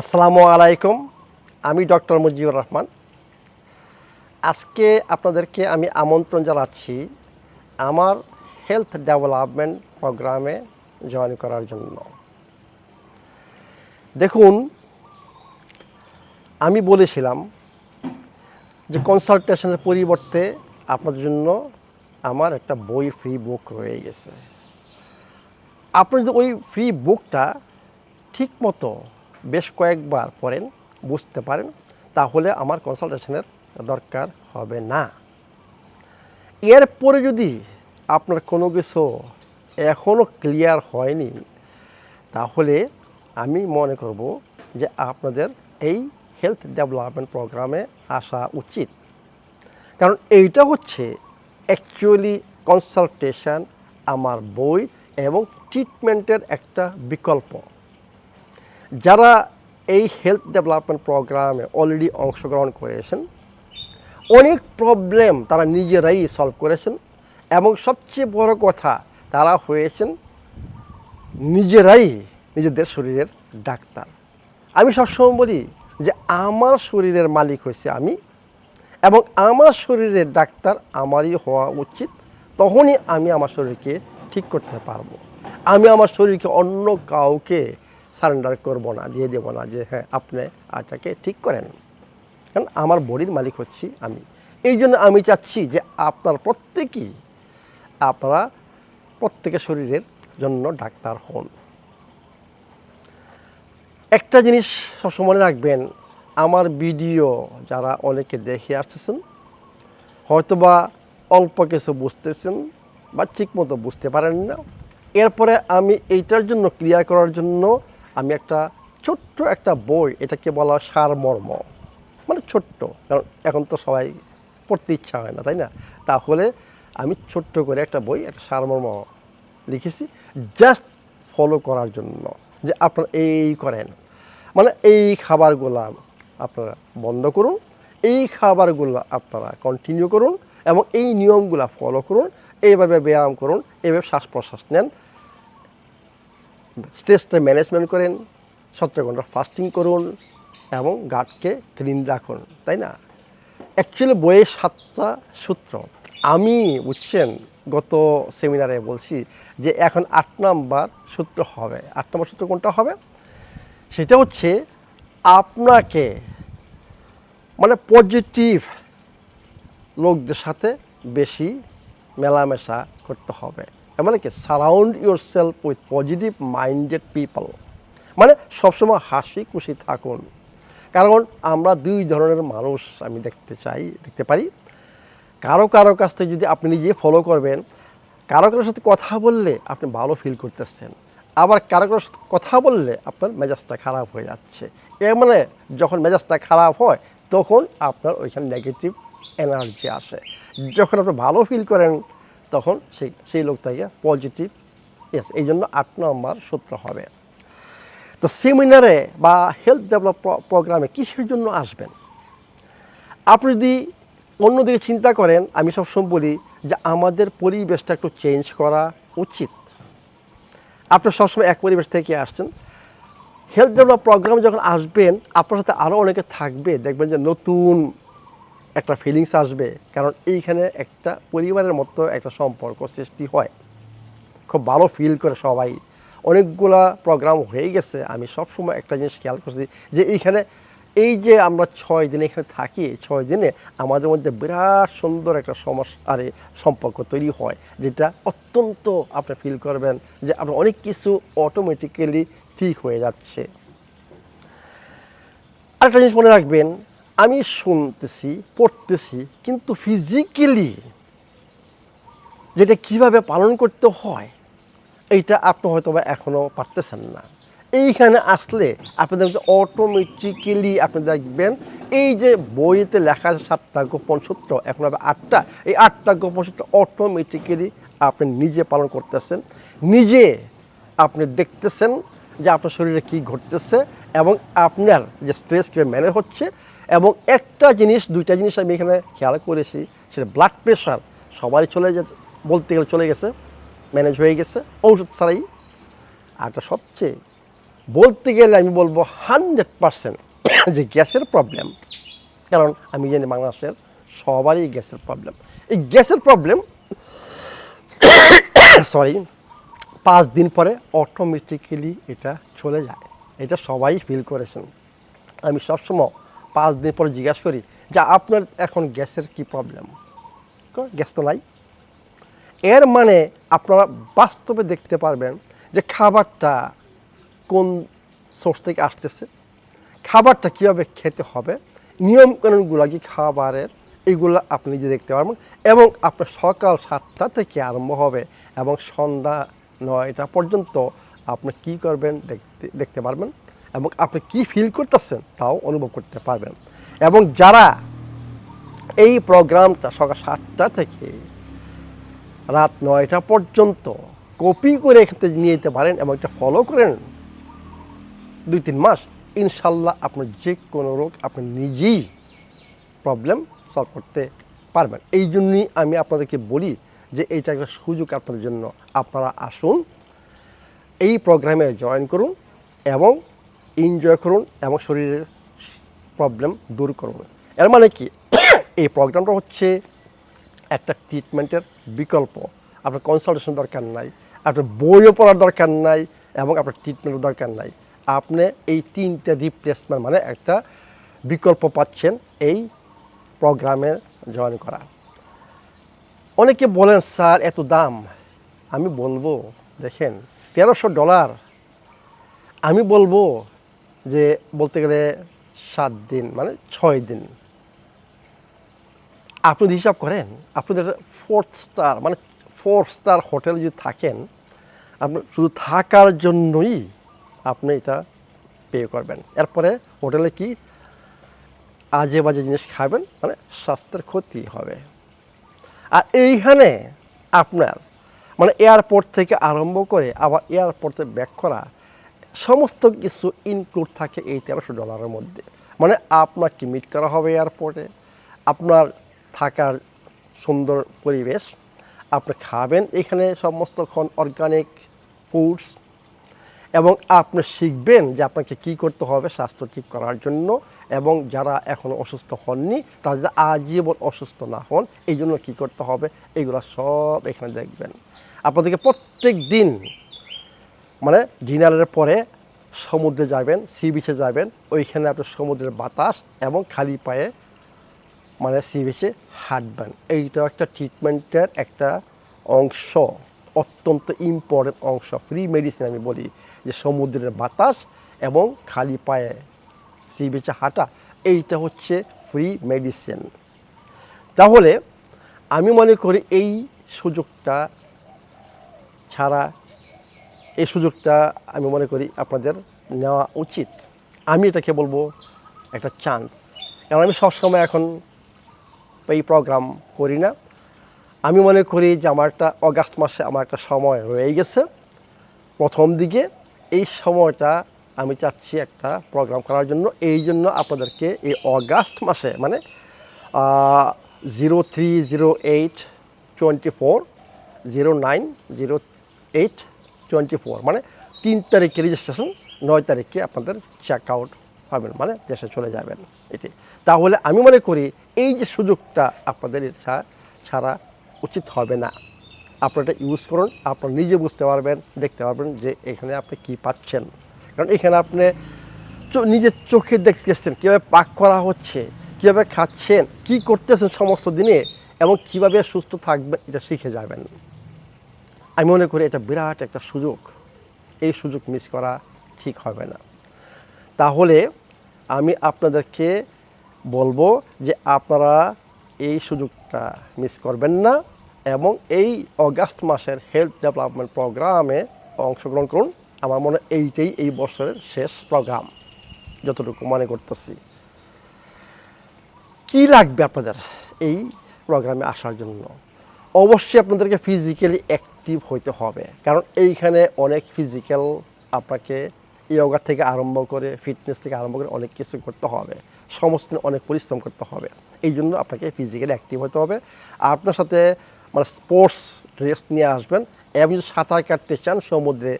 আসসালামু আলাইকুম, আমি ডক্টর মুজিবুর রহমান। আজকে আপনাদেরকে আমি আমন্ত্রণ জানাচ্ছি আমার হেলথ ডেভেলপমেন্ট প্রোগ্রামে জয়েন করার জন্য। দেখুন, আমি বলেছিলাম যে কনসালটেশনের পরিবর্তে আপনাদের জন্য আমার একটা বই ফ্রি বুক রয়ে গেছে। আপনি যদি ওই ফ্রি বুকটা ঠিক মতো বেশ কয়েকবার পড়েন, বুঝতে পারেন, তাহলে আমার কনসালটেশনের দরকার হবে না। এরপরে যদি আপনার কোনো কিছু এখনও ক্লিয়ার হয়নি, তাহলে আমি মনে করব যে আপনাদের এই হেলথ ডেভেলপমেন্ট প্রোগ্রামে আসা উচিত। কারণ এইটা হচ্ছে অ্যাকচুয়ালি কনসালটেশন আমার বই এবং ট্রিটমেন্টের একটা বিকল্প। যারা এই হেলথ ডেভেলপমেন্ট প্রোগ্রামে অলরেডি অংশগ্রহণ করেছেন, অনেক প্রবলেম তারা নিজেরাই সলভ করেছেন এবং সবচেয়ে বড় কথা, তারা হয়েছেন নিজেরাই নিজেদের শরীরের ডাক্তার। আমি সবসময় বলি যে আমার শরীরের মালিক হয়েছে আমি এবং আমার শরীরের ডাক্তার আমারই হওয়া উচিত, তখনই আমি আমার শরীরকে ঠিক করতে পারব। আমি আমার শরীরকে অন্য কাউকে সারেন্ডার করব না, দিয়ে দেবো না যে হ্যাঁ আপনি আটাকে ঠিক করেন। কারণ আমার বডির মালিক হচ্ছি আমি। এই জন্য আমি চাচ্ছি যে আপনার প্রত্যেকেই আপনারা প্রত্যেকের শরীরের জন্য ডাক্তার হন। একটা জিনিস সবসময় রাখবেন, আমার ভিডিও যারা অনেকে দেখে আসতেছেন, হয়তোবা অল্প কিছু বুঝতেছেন বা ঠিক মতো বুঝতে পারেন না। এরপরে আমি এইটার জন্য ক্রিয়া করার জন্য আমি একটা ছোট্ট একটা বই, এটাকে বলা হয় সারমর্ম মানে ছোট্ট, কারণ এখন তো সবাই পড়তে ইচ্ছা হয় না, তাই না? তাহলে আমি ছোট্ট করে একটা বই, একটা সারমর্ম লিখেছি জাস্ট ফলো করার জন্য, যে আপনারা এই করেন। মানে এই খাবারগুলা আপনারা বন্ধ করুন, এই খাবারগুলো আপনারা কন্টিনিউ করুন, এবং এই নিয়মগুলো ফলো করুন, এইভাবে ব্যায়াম করুন, এইভাবে শ্বাস প্রশ্বাস নেন স্ট্রেসটা ম্যানেজমেন্ট করেন, সতেরো ঘণ্টা ফাস্টিং করুন এবং গাটকে ক্লিন রাখুন, তাই না? অ্যাকচুয়ালি বইয়ের সাতটা সূত্র। আমি বুঝছেন, গত সেমিনারে বলছি যে এখন আট নাম্বার সূত্র হবে। আট নম্বর সূত্র কোনটা হবে? সেটা হচ্ছে আপনাকে মানে পজিটিভ লোকদের সাথে বেশি মেলামেশা করতে হবে। মানে কি surround yourself with positive minded people মানে সবসময় হাসি খুশি থাকুন। কারণ আমরা দুই ধরনের মানুষ আমি দেখতে চাই, দেখতে পারি। কারও কারও কাছ থেকে যদি আপনি নিজে ফলো করবেন, কারও কারোর সাথে কথা বললে আপনি ভালো ফিল করতেছেন। আবার কারও কারোর সাথে কথা বললে আপনার মেজাজটা খারাপ হয়ে যাচ্ছে। এর মানে যখন মেজাজটা খারাপ হয়, তখন আপনার ওইখানে নেগেটিভ এনার্জি আসে। যখন আপনি ভালো ফিল করেন তখন সেই সেই লোক লোকটাকে পজিটিভ এস এই জন্য আট নম্বর সূত্র হবে। তো সেমিনারে বা হেলথ ডেভেলপ প্রোগ্রামে কিসের জন্য আসবেন? আপনি যদি অন্যদিকে চিন্তা করেন, আমি সবসময় বলি যে আমাদের পরিবেশটা একটু চেঞ্জ করা উচিত। আপনি সবসময় এক পরিবেশ থেকে আসছেন। হেলথ ডেভেলপ প্রোগ্রাম যখন আসবেন, আপনার সাথে আরও অনেকে থাকবে। দেখবেন যে নতুন একটা ফিলিংস আসবে, কারণ এইখানে একটা পরিবারের মতো একটা সম্পর্ক সৃষ্টি হয়। খুব ভালো ফিল করে সবাই। অনেকগুলা প্রোগ্রাম হয়ে গেছে, আমি সবসময় একটা জিনিস খেয়াল করছি যে এইখানে এই যে আমরা ছয় দিন এখানে থাকি, ছয় দিনে আমাদের মধ্যে বিরাট সুন্দর একটা সমস্যা সম্পর্ক তৈরি হয়, যেটা অত্যন্ত আপনি ফিল করবেন যে আপনার অনেক কিছু অটোমেটিক্যালি ঠিক হয়ে যাচ্ছে। আরেকটা জিনিস মনে রাখবেন আমি শুনতেছি, পড়তেছি, কিন্তু ফিজিক্যালি যেটা কীভাবে পালন করতে হয়, এইটা আপনি হয়তো বা এখনও পারতেছেন না। এইখানে আসলে আপনি দেখবেন অটোমেটিক্যালি আপনি দেখবেন, এই যে বইতে লেখা আছে সাতটা গোপন সূত্র, এখন হবে আটটা, এই আটটা গোপন সূত্র অটোমেটিক্যালি আপনি নিজে পালন করতেছেন। নিজে আপনি দেখতেছেন যে আপনার শরীরে কী ঘটতেছে এবং আপনার যে স্ট্রেস কীভাবে ম্যানেজ হচ্ছে এবং একটা জিনিস, দুইটা জিনিস আমি এখানে খেয়াল করেছি, সেটা ব্লাড প্রেশার সবারই চলে যাচ্ছে বলতে গেলে চলে গেছে ম্যানেজ হয়ে গেছে, ঔষধ ছাড়াই। আর সবচেয়ে, বলতে গেলে আমি বলব হান্ড্রেড পারসেন্ট যে গ্যাসের প্রবলেম কারণ আমি জানি বাংলাদেশের সবারই গ্যাসের প্রবলেম এই গ্যাসের প্রবলেম সরি পাঁচ দিন পরে অটোমেটিক্যালি এটা চলে যায়। এটা সবাই ফিল করেছেন। আমি সবসময় পাঁচ দিন পরে জিজ্ঞাসা করি যে আপনার এখন গ্যাসের কি প্রবলেম গ্যাস তো নাই। এর মানে আপনারা বাস্তবে দেখতে পারবেন যে খাবারটা কোন সোর্স থেকে আসতেছে, খাবারটা কীভাবে খেতে হবে, নিয়মকানুনগুলো কি খাবারের, এগুলো আপনি নিজে দেখতে পারবেন এবং আপনার সকাল সাতটা থেকে আরম্ভ হবে এবং সন্ধ্যা নয়টা পর্যন্ত আপনি কি করবেন দেখতে দেখতে পারবেন। এবং আপনি কি ফিল করতেছেন তাও অনুভব করতে পারবেন। এবং যারা এই প্রোগ্রামটা সকাল সাতটা থেকে রাত নয়টা পর্যন্ত কপি করে এখান থেকে নিয়ে যেতে পারেন এবং এটা ফলো করেন দুই তিন মাস, ইনশাল্লাহ আপনার যে কোনো রোগ আপনি নিজেই প্রবলেম সলভ করতে পারবেন। এই জন্যই আমি আপনাদেরকে বলি যে এইটা একটা সুযোগ আপনাদের জন্য। আপনারা আসুন, এই প্রোগ্রামে জয়েন করুন এবং এনজয় করুন এবং শরীরের প্রবলেম দূর করুন। এর মানে কি? এই প্রোগ্রামটা হচ্ছে একটা ট্রিটমেন্টের বিকল্প। আপনার কনসালটেশন দরকার নাই, আপনার বইও পড়ার দরকার নাই এবং আপনার ট্রিটমেন্টের দরকার নাই। আপনি এই তিনটে রিপ্লেসমেন্ট মানে একটা বিকল্প পাচ্ছেন এই প্রোগ্রামে জয়েন করা। অনেকে বলেন, স্যার, এত দাম? আমি বলব, দেখেন, তেরোশো ডলার। আমি বলব যে বলতে গেলে সাত দিন মানে ছয় দিন। আপনি যদি হিসাব করেন আপনাদের ফোর্থ স্টার মানে ফোর স্টার হোটেল যদি থাকেন, আপনি শুধু থাকার জন্যই আপনি এটা পে করবেন। এরপরে হোটেলে কি? আজে বাজে জিনিস খাবেন মানে স্বাস্থ্যের ক্ষতি হবে। আর এইখানে আপনার মানে এয়ারপোর্ট থেকে আরম্ভ করে আবার এয়ারপোর্টে ব্যাক করা সমস্ত কিছু ইনক্লুড থাকে এই তেরোশো ডলারের মধ্যে। মানে আপনাকে মিট করা হবে এয়ারপোর্টে আপনার থাকার সুন্দর পরিবেশ, আপনি খাবেন এখানে সমস্তক্ষণ অর্গানিক ফুডস এবং আপনি শিখবেন যে আপনাকে কী করতে হবে স্বাস্থ্য ঠিক করার জন্য, এবং যারা এখনও অসুস্থ হননি, তারা যাতে আজীবন অসুস্থ না হন, এই জন্য কী করতে হবে, এগুলো সব এখানে দেখবেন। আপনাদেরকে প্রত্যেক দিন মানে ডিনারের পরে সমুদ্রে যাবেন সি বিচে যাবেন, ওইখানে আপনি সমুদ্রের বাতাস এবং খালি পায়ে মানে সি বিচে হাঁটবেন। এইটাও একটা ট্রিটমেন্টের একটা অংশ, অত্যন্ত ইম্পর্টেন্ট অংশ ফ্রি মেডিসিন আমি বলি, যে সমুদ্রের বাতাস এবং খালি পায়ে সি বিচে হাঁটা, এইটা হচ্ছে ফ্রি মেডিসিন তাহলে আমি মনে করি এই সুযোগটা ছাড়া এই সুযোগটা আমি মনে করি আপনাদের নেওয়া উচিত। আমি এটাকে বলব একটা চান্স কারণ আমি সবসময় এখন এই প্রোগ্রাম করি না। আমি মনে করি যে আমার একটা অগাস্ট মাসে আমার একটা সময় রয়ে গেছে। প্রথম দিকে এই সময়টা আমি চাচ্ছি একটা প্রোগ্রাম করার জন্য। এই জন্য আপনাদেরকে এই অগাস্ট মাসে মানে zero three zero eight twenty four zero nine zero eight twenty four মানে তিন তারিখে রেজিস্ট্রেশন নয় তারিখে আপনাদের চেক আউট হবেন মানে দেশে চলে যাবেন এটি। তাহলে আমি মনে করি এই যে সুযোগটা আপনাদের ছাড়া উচিত হবে না। আপনারা এটা ইউজ করুন, আপনারা নিজে বুঝতে পারবেন, দেখতে পারবেন যে এখানে আপনি কি পাচ্ছেন। কারণ এখানে আপনি নিজের চোখে দেখতে দেখতেছেন, কীভাবে পাক করা হচ্ছে, কীভাবে খাচ্ছেন, কি করতেছেন সমস্ত দিনে, এবং কীভাবে সুস্থ থাকবেন, এটা শিখে যাবেন। আমি মনে করি এটা বিরাট একটা সুযোগ। এই সুযোগ মিস করা ঠিক হবে না। তাহলে আমি আপনাদেরকে বলব যে আপনারা এই সুযোগটা মিস করবেন না এবং এই অগাস্ট মাসের হেলথ ডেভেলপমেন্ট প্রোগ্রামে অংশগ্রহণ করুন। আমার মনে এইটাই এই বছরের শেষ প্রোগ্রাম যতটুকু মনে করতেছি। কি লাগবে আপনাদের এই প্রোগ্রামে আসার জন্য? অবশ্যই আপনাদেরকে ফিজিক্যালি অ্যাক্টিভ হইতে হবে। কারণ এইখানে অনেক ফিজিক্যাল আপনাকে ইয়োগা থেকে আরম্ভ করে ফিটনেস থেকে আরম্ভ করে অনেক কিছু করতে হবে। সমস্ত অনেক পরিশ্রম করতে হবে। এই জন্য আপনাকে ফিজিক্যালি অ্যাক্টিভ হতে হবে। আপনার সাথে মানে স্পোর্টস ড্রেস নিয়ে আসবেন। এবং যদি সাঁতার কাটতে চান, সমুদ্রে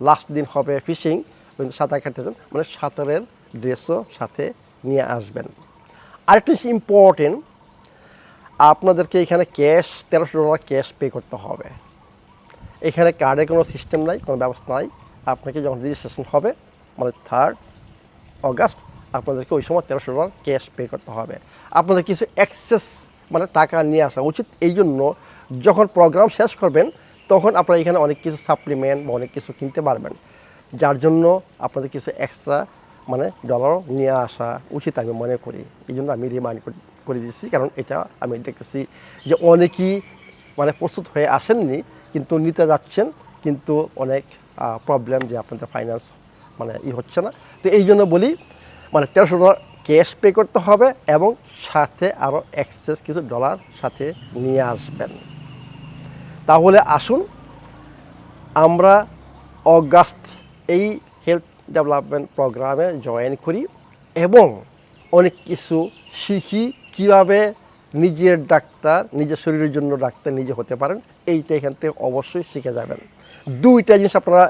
লাস্ট দিন হবে ফিশিং সাঁতার কাটতে চান মানে সাঁতারের ড্রেসও সাথে নিয়ে আসবেন। আরেকটা ইম্পর্টেন্ট আপনাদেরকে এখানে ক্যাশ, তেরোশো ডলার ক্যাশ পে করতে হবে। এখানে কার্ডের কোনো সিস্টেম নাই, কোনো ব্যবস্থা নাই। আপনাকে যখন রেজিস্ট্রেশন হবে মানে থার্ড অগাস্ট আপনাদেরকে ওই সময় তেরোশো ডলার ক্যাশ পে করতে হবে। আপনাদের কিছু অ্যাক্সেস মানে টাকা নিয়ে আসা উচিত। এই জন্য যখন প্রোগ্রাম শেষ করবেন, তখন আপনারা এখানে অনেক কিছু সাপ্লিমেন্ট বা অনেক কিছু কিনতে পারবেন। যার জন্য আপনাদের কিছু এক্সট্রা মানে ডলার নিয়ে আসা উচিত আমি মনে করি। এই জন্য আমি রিমাইন্ড করে দিচ্ছি কারণ এটা আমি দেখতেছি যে অনেকেই মানে প্রস্তুত হয়ে আসেননি, কিন্তু নিতে যাচ্ছেন, কিন্তু অনেক প্রবলেম যে আপনাদের ফাইন্যান্স মানে ই হচ্ছে না। তো এই জন্য বলি মানে তেরোশো ডলার ক্যাশ পে করতে হবে এবং সাথে আরও এক্সেস কিছু ডলার সাথে নিয়ে আসবেন। তাহলে আসুন, আমরা অগাস্ট এই হেলথ ডেভেলপমেন্ট প্রোগ্রামে জয়েন করি এবং অনেক কিছু শিখি কীভাবে নিজের ডাক্তার নিজের শরীরের জন্য ডাক্তার নিজে হতে পারেন এইটা এখান থেকে অবশ্যই শিখে যাবেন দুইটা জিনিস আপনারা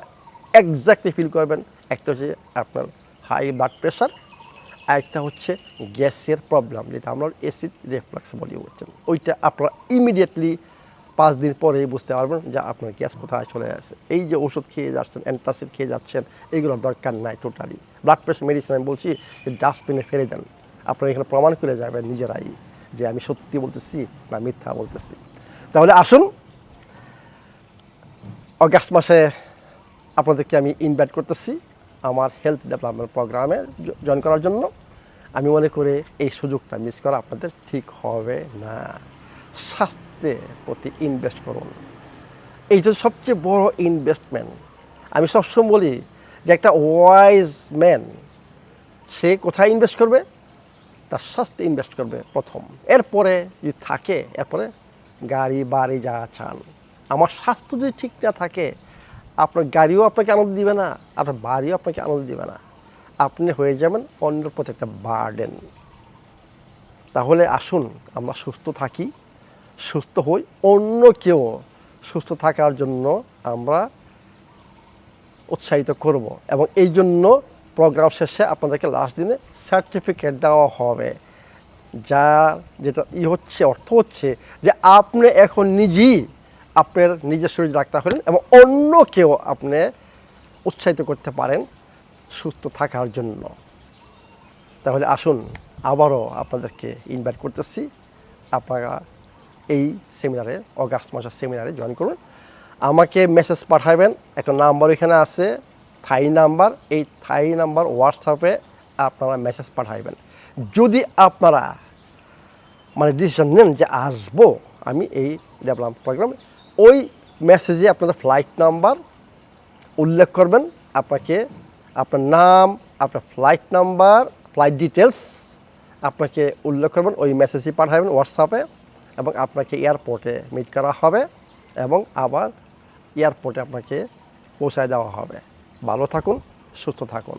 এক্স্যাক্টলি ফিল করবেন একটা হচ্ছে আপনার হাই ব্লাড প্রেশার আরেকটা হচ্ছে গ্যাসের প্রবলেম যেটা আমরা অ্যাসিড রিফ্লাক্স বলি বলছেন ওইটা আপনারা ইমিডিয়েটলি পাঁচ দিন পরেই বুঝতে পারবেন যে আপনার গ্যাস কোথায় চলে আসে এই যে ওষুধ খেয়ে যাচ্ছেন, অ্যান্টাসিড খেয়ে যাচ্ছেন এইগুলোর দরকার নাই টোটালি ব্লাড প্রেশার মেডিসিন আমি বলছি যে ডাস্টবিনে ফেলে দেন। আপনারা এখানে প্রমাণ করে যাবেন নিজেরাই যে আমি সত্যি বলতেছি না মিথ্যা বলতেছি। তাহলে আসুন, অগাস্ট মাসে আপনাদেরকে আমি ইনভাইট করতেছি আমার হেলথ ডেভেলপমেন্ট প্রোগ্রামে জয়েন করার জন্য। আমি মনে করি এই সুযোগটা মিস করা আপনাদের ঠিক হবে না। স্বাস্থ্যের প্রতি ইনভেস্ট করুন। এইটা সবচেয়ে বড় ইনভেস্টমেন্ট আমি সবসময় বলি যে একটা ওয়াইজ ম্যান সে কোথায় ইনভেস্ট করবে? তার স্বাস্থ্যে ইনভেস্ট করবে প্রথম। এরপরে যদি থাকে, এরপরে গাড়ি, বাড়ি যা চান। আমার স্বাস্থ্য যদি ঠিক না থাকে, আপনার গাড়িও আপনাকে আনন্দ দিবে না, আপনার বাড়িও আপনাকে আনন্দ দিবে না। আপনি হয়ে যাবেন অন্যের প্রতি একটা বার্ডেন তাহলে আসুন, আমরা সুস্থ থাকি। সুস্থ হই, অন্য কেউ সুস্থ থাকার জন্য আমরা উৎসাহিত করব। এবং এই জন্য প্রোগ্রাম শেষে আপনাদেরকে লাস্ট দিনে সার্টিফিকেট দেওয়া হবে। যা যেটা ই হচ্ছে, অর্থ হচ্ছে যে আপনি এখন নিজেই আপনার নিজের শরীর রাখতে হলেন এবং অন্য কেউ আপনি উৎসাহিত করতে পারেন সুস্থ থাকার জন্য। তাহলে আসুন, আবারও আপনাদেরকে ইনভাইট করতেছি। আপনারা এই সেমিনারে অগাস্ট মাসের সেমিনারে জয়েন করুন। আমাকে মেসেজ পাঠাবেন, একটা নাম্বার এখানে আছে থাই নাম্বার এই থাই নাম্বার হোয়াটসঅ্যাপে আপনারা মেসেজ পাঠাইবেন। যদি আপনারা মানে ডিসিশন নেন যে আসব আমি এই ডেভেলপ প্রোগ্রামে ওই মেসেজে আপনাদের ফ্লাইট নাম্বার উল্লেখ করবেন, আপনাকে আপনার নাম, আপনার ফ্লাইট নাম্বার ফ্লাইট ডিটেলস আপনাকে উল্লেখ করবেন, ওই মেসেজই পাঠাবেন হোয়াটসঅ্যাপে এবং আপনাকে এয়ারপোর্টে মিট করা হবে এবং আবার এয়ারপোর্টে আপনাকে পৌঁছায় দেওয়া হবে। ভালো থাকুন, সুস্থ থাকুন।